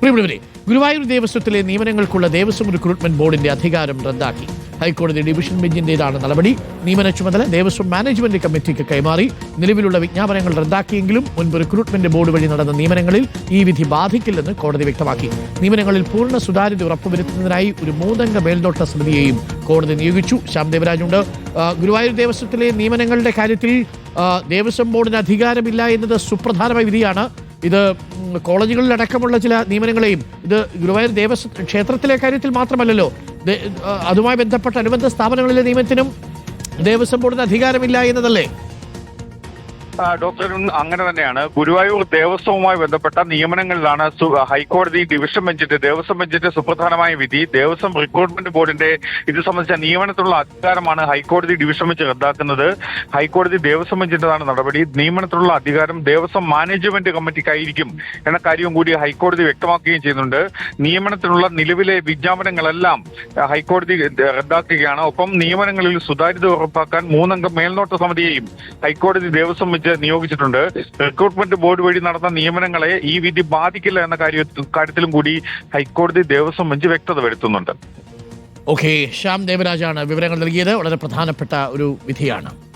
പ്രിയമുള്ളവരെ ഗുരുവായൂർ ദേവസ്വത്തിലെ നിയമനങ്ങൾക്കുള്ള ദേവസ്വം റിക്രൂട്ട്മെന്റ് ബോർഡിന്റെ അധികാരം റദ്ദാക്കി. ഹൈക്കോടതി ഡിവിഷൻ ബെഞ്ചിന്റേതാണ് നടപടി. നിയമന ചുമതല ദേവസ്വം മാനേജ്മെന്റ് കമ്മിറ്റിക്ക് കൈമാറി. നിലവിലുള്ള വിജ്ഞാപനങ്ങൾ റദ്ദാക്കിയെങ്കിലും മുൻപ് റിക്രൂട്ട്മെന്റ് ബോർഡ് വഴി നടന്ന നിയമനങ്ങളിൽ ഈ വിധി ബാധിക്കില്ലെന്ന് കോടതി വ്യക്തമാക്കി. നിയമനങ്ങളിൽ പൂർണ സുതാര്യത ഉറപ്പുവരുത്തുന്നതിനായി ഒരു മൂന്നംഗ മേൽനോട്ട സമിതിയെയും കോടതി നിയോഗിച്ചു. ശ്യാം ദേവരാജുണ്ട് ഗുരുവായൂർ ദേവസ്വത്തിലെ നിയമനങ്ങളുടെ കാര്യത്തിൽ ദേവസ്വം ബോർഡിന് അധികാരമില്ല എന്നത് സുപ്രധാനമായ വിധിയാണ്. ഇത് കോളേജുകളിലടക്കമുള്ള ചില നിയമനങ്ങളെയും ഇത് ഗുരുവായൂർ ദേവസ്വം ക്ഷേത്രത്തിലെ കാര്യത്തിൽ മാത്രമല്ലല്ലോ അതുമായി ബന്ധപ്പെട്ട അനുബന്ധ സ്ഥാപനങ്ങളിലെ നിയമത്തിനും ദേവസ്വം ബോർഡിന് അധികാരമില്ല എന്നതല്ലേ? ഡോക്ടർ അങ്ങനെ തന്നെയാണ്. ഗുരുവായൂർ ദേവസ്വവുമായി ബന്ധപ്പെട്ട നിയമനങ്ങളിലാണ് ഹൈക്കോടതി ഡിവിഷൻ ബെഞ്ചിന്റെ ദേവസ്വം ബെഞ്ചിന്റെ സുപ്രധാനമായ വിധി. ദേവസ്വം റിക്രൂട്ട്മെന്റ് ബോർഡിന്റെ ഇത് സംബന്ധിച്ച നിയമനത്തിലുള്ള അധികാരമാണ് ഹൈക്കോടതി ഡിവിഷൻ ബെഞ്ച് റദ്ദാക്കുന്നത്. ഹൈക്കോടതി ദേവസ്വം ബെഞ്ചിന്റേതാണ് നടപടി. നിയമനത്തിലുള്ള അധികാരം ദേവസ്വം മാനേജ്മെന്റ് കമ്മിറ്റിക്കായിരിക്കും എന്ന കാര്യവും കൂടി ഹൈക്കോടതി വ്യക്തമാക്കുകയും ചെയ്യുന്നുണ്ട്. നിയമനത്തിനുള്ള നിലവിലെ വിജ്ഞാപനങ്ങളെല്ലാം ഹൈക്കോടതി റദ്ദാക്കുകയാണ്. ഒപ്പം നിയമനങ്ങളിൽ സുതാര്യത ഉറപ്പാക്കാൻ മൂന്നംഗ മേൽനോട്ട സമിതിയെയും ഹൈക്കോടതി ദേവസ്വം നിയോഗിച്ചിട്ടുണ്ട്. റിക്രൂട്ട്മെന്റ് ബോർഡ് വഴി നടന്ന നിയമനങ്ങളെ ഈ വിധി ബാധിക്കില്ല എന്ന കാര്യ- കാര്യത്തിലും കൂടി ഹൈക്കോടതി ദേവസ്വം ബെഞ്ച് വ്യക്തത വരുത്തുന്നുണ്ട് ഓക്കെ ശ്യാം ദേവരാജാണ് വിവരങ്ങൾ നൽകിയത്. വളരെ പ്രധാനപ്പെട്ട ഒരു വിധിയാണ്.